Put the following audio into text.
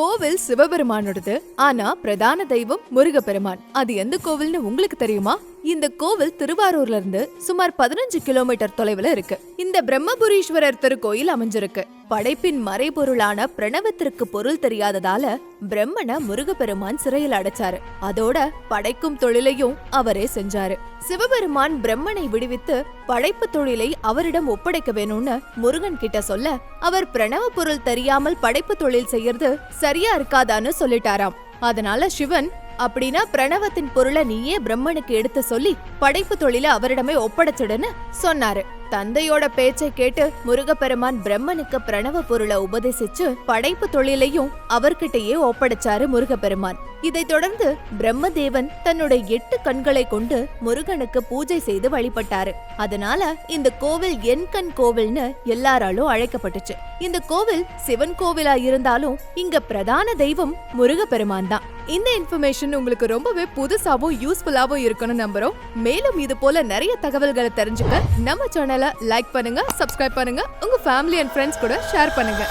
கோவில் சிவபெருமானோடது. ஆனா பிரதான தெய்வம் முருகப்பெருமான். அது எந்த கோவில்னு உங்களுக்கு தெரியுமா? இந்த கோவில் திருவாரூர்ல இருந்து சுமார் பதினஞ்சு கிலோமீட்டர் தொலைவுல இருக்கு. இந்த பிரம்மபுரீஸ்வரர் திருக்கோயில் அமைஞ்சிருக்கு. படைப்பின் மறைபொருளான பிரணவத்திற்கு பொருள் தெரியாததால பிரம்மனை முருகப்பெருமான் சிறையில் அடைச்சாரு. அதோட படைக்கும் தொழிலையும் அவரே செஞ்சாரு. சிவபெருமான் பிரம்மனை விடுவித்து படைப்பு தொழிலை அவரிடம் ஒப்படைக்க வேணும்னு முருகன் கிட்ட சொல்ல அவர் பிரணவ பொருள் தெரியாமல் படைப்பு தொழில் செய்யறது சரியா இருக்காதான்னு சொல்லிட்டாராம். அதனால சிவன் அப்படின்னா பிரணவத்தின் பொருளை நீயே பிரம்மனுக்கு எடுத்து சொல்லி படைப்பு தொழில அவரிடமே ஒப்படைச்சிடுன்னு சொன்னாரு. தந்தையோட பேச்சை கேட்டு முருகப்பெருமான் பிரம்மனுக்கு பிரணவ பொருளை உபதேசிச்சு படைப்பு தொழிலையும் அவர்கிட்டயே ஒப்படைச்சாரு முருகப்பெருமான். இதைத் தொடர்ந்து பிரம்மதேவன் தன்னுடைய எட்டு கண்களை கொண்டு முருகனுக்கு பூஜை செய்து வழிபட்டாரு. அதனால இந்த கோவில் என் கண் கோவில்னு எல்லாராலும் அழைக்கப்பட்டுச்சு. இந்த கோவில் சிவன் கோவிலா இருந்தாலும் இங்க பிரதான தெய்வம் முருகப்பெருமான் தான். இந்த இன்ஃபர்மேஷன் உங்களுக்கு ரொம்பவே புதுசாவும் யூஸ்ஃபுல்லாவும் இருக்கும்னு நம்புறோம். மேலும் இது போல நிறைய தகவல்களை தெரிஞ்சுக்க நம்ம சேனலை லைக் பண்ணுங்க சப்ஸ்கிரைப் பண்ணுங்க. உங்க ஃபேமிலி அண்ட் ஃப்ரெண்ட்ஸ் கூட ஷேர் பண்ணுங்க.